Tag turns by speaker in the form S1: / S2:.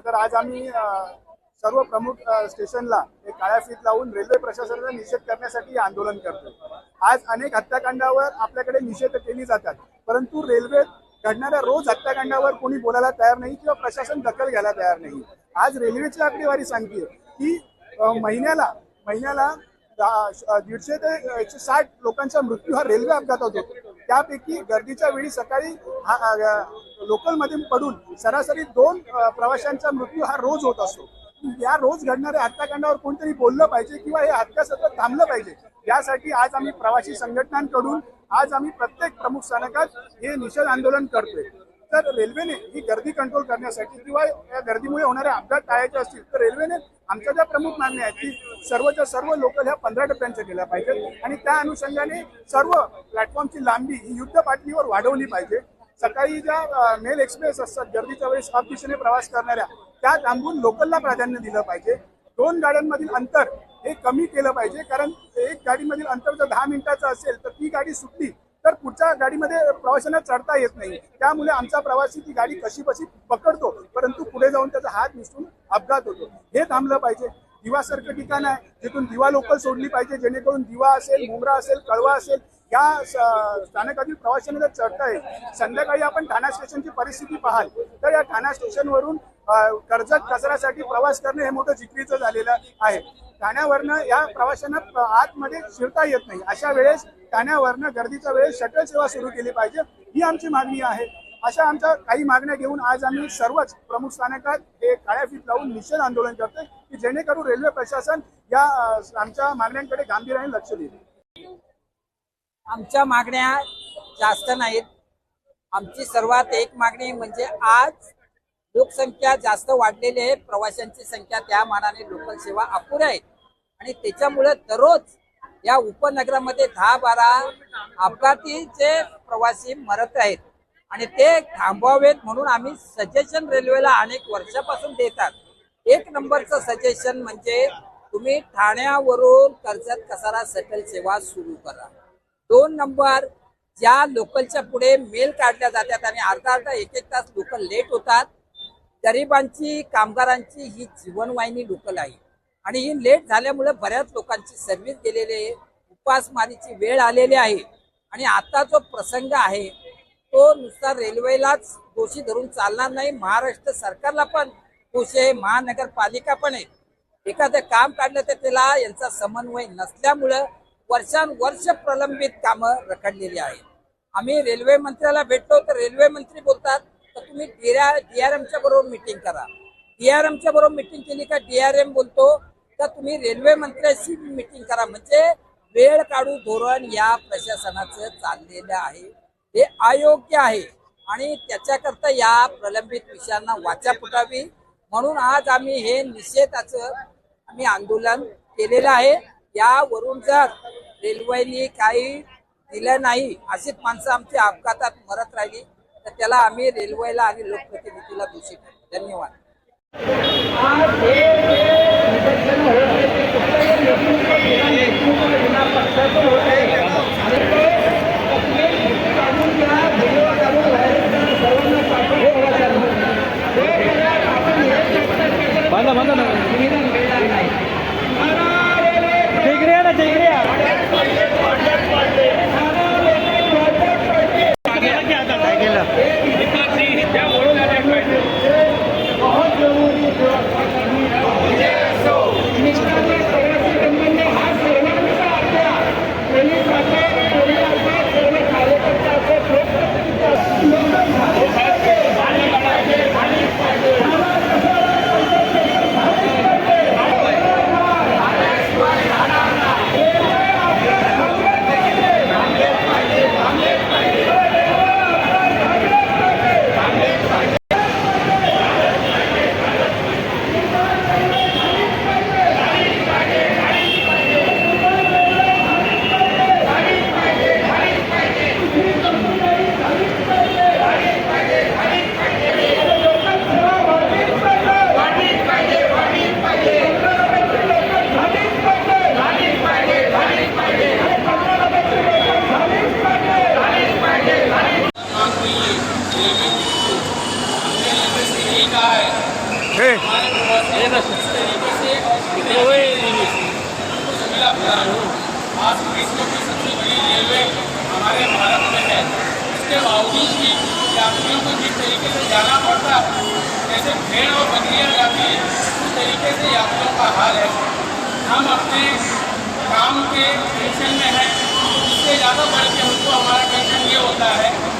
S1: तर आज आम्ही सर्व प्रमुख स्टेशनला एक काळ्या फीत लावून रेल्वे प्रशासनाचा निषेध करण्यासाठी आंदोलन करतो आज अनेक हत्याकांडावर आपल्याकडे निषेध केली जातात. परंतु रेल्वेत घडणाऱ्या रोज हत्याकांडावर कोणी बोलायला तयार नाही किंवा प्रशासन दखल घ्यायला तयार नाही. आज रेल्वेची आकडेवारी सांगते की महिन्याला महिन्याला दीडशे ते एकशे साठ लोकांचा मृत्यू हा रेल्वे अपघातात होतो. त्यापैकी गर्दीच्या वेळी सकाळी लोकलमध्ये पडून सरासरी दोन प्रवाशांचा मृत्यू हा रोज होत असतो. या रोज घडणाऱ्या हत्याकांडावर कोणतरी बोललं पाहिजे किंवा हे हत्यासत्र थांबलं पाहिजे यासाठी आज आम्ही प्रवासी संघटनांकडून आज आम्ही प्रत्येक प्रमुख स्थानकात हे निषेध आंदोलन करतोय. तर रेल्वेने ही गर्दी कंट्रोल करण्यासाठी किंवा या गर्दीमुळे होणारे अपघात टाळायचे असतील तर रेल्वेने आमच्या ज्या प्रमुख मागण्या आहेत की सर्वच्या सर्व लोकल ह्या पंधरा टप्प्यांच्या केल्या पाहिजेत. आणि त्या अनुषंगाने सर्व प्लॅटफॉर्मची लांबी ही युद्ध पातळीवर वाढवली पाहिजे. सकाळी ज्या मेल एक्सप्रेस असतात गर्दीच्या वेळेस अप दिशेने प्रवास करणाऱ्या त्या थांबून लोकलला प्राधान्य दिलं पाहिजे. दोन गाड्यांमधील अंतर हे कमी केलं पाहिजे कारण एक गाडीमधील अंतर जर दहा मिनिटाचं असेल तर ती गाडी सुटली तर पुढच्या गाडीमध्ये प्रवाशांना चढता येत नाही. त्यामुळे आमचा प्रवासी ती गाडी कशी बशी पकडतो परंतु पुढे जाऊन त्याचा हात मिसळून अपघात होतो. हे थांबलं पाहिजे. दिवासारखं ठिकाण आहे जिथून दिवा लोकल सोडली पाहिजे जेणेकरून दिवा असेल मुंब्रा असेल कळवा असेल या स्थानकातील प्रवाशांना जर चढता येईल. संध्याकाळी आपण ठाणा स्टेशनची परिस्थिती पाहाल. तर या ठाणा स्टेशनवरून कर्जत कचऱ्यासाठी प्रवास करणे हे मोठं जिकरीचं झालेलं आहे. ठाण्यावरनं या प्रवाशांना आतमध्ये शिरता येत नाही. अशा वेळेस ठाण्यावरनं गर्दीच्या वेळेस शटल सेवा सुरू केली पाहिजे ही आमची मागणी आहे. अशा आमच्या काही मागण्या घेऊन आज आम्ही सर्वच प्रमुख स्थानकात हे काळ्या फीत लावून निषेध आंदोलन करतोय की जेणेकरून रेल्वे प्रशासन या आमच्या मागण्यांकडे गांभीर्याने लक्ष देईल.
S2: आमच्या मागण्या जास्त नाहीत. आमची सर्वात एक मागणी म्हणजे आज लोकसंख्या जास्त वाढलेली आहे प्रवाशांची संख्या त्या मानाने लोकल सेवा अपुऱ्या आहेत. आणि त्याच्यामुळे दररोज या उपनगरामध्ये दहा बारा अपघातीचे प्रवासी मरत आहेत आणि ते थांबवावेत म्हणून आम्ही सजेशन रेल्वेला अनेक वर्षापासून देतात. एक नंबरचं सजेशन म्हणजे तुम्ही ठाण्यावरून कर्जत कसारा सेटल सेवा सुरू करा. दोन नंबर ज्या लोकलच्या पुढे मेल काढल्या जातात आणि अर्धा अर्धा एक एक तास लोकल लेट होतात गरिबांची कामगारांची ही जीवनवाहिनी लोकल आहे. आणि ही लेट झाल्यामुळे बऱ्याच लोकांची सर्व्हिस गेलेली आहे उपासमारीची वेळ आलेली आहे. आणि आता जो प्रसंग आहे तो नुसता रेल्वेलाच दोषी धरून चालणार नाही. महाराष्ट्र सरकारला पण दोषी आहे. महानगरपालिका पण आहे. एखादं काम काढलं तर त्याला यांचा समन्वय नसल्यामुळं वर्षानुवर्ष प्रलंबित कामं रखडलेली आहेत. आम्ही रेल्वे मंत्र्याला भेटलो तर रेल्वे मंत्री बोलतात तर तुम्ही डीआरएमच्या बरोबर मिटिंग करा. डीआरएमच्या बरोबर मिटिंग केली का डीआरएम बोलतो तर तुम्ही रेल्वे मंत्र्याशी मिटिंग करा. म्हणजे वेळ काढू धोरण या प्रशासनाचं चाललेलं आहे. हे अयोग्य आहे. आणि त्याच्याकरता या प्रलंबित विषयांना वाचा फुटावी. म्हणून आज आम्ही हे निषेधाचं आम्ही आंदोलन केलेलं आहे. यावरून जर रेल्वेने काही दिलं नाही अशीच माणसं आमच्या अपघातात मरत राहिली तर त्याला आम्ही रेल्वेला आणि लोकप्रतिनिधीला दोषी धन्यवाद.
S3: पक्षाचं
S4: हो आज विश्व की सबसे बड़ी रेलवे हमारे भारत में है इसके बावजूद भी यात्रियों को जिस तरीके से जाना पड़ता है जैसे भेड़ और बकरियाँ जाती है उस तरीके से यात्रियों का हाल है हम अपने काम के टेंशन में हैं इससे ज़्यादा बढ़ के हमको हमारा टेंशन ये होता है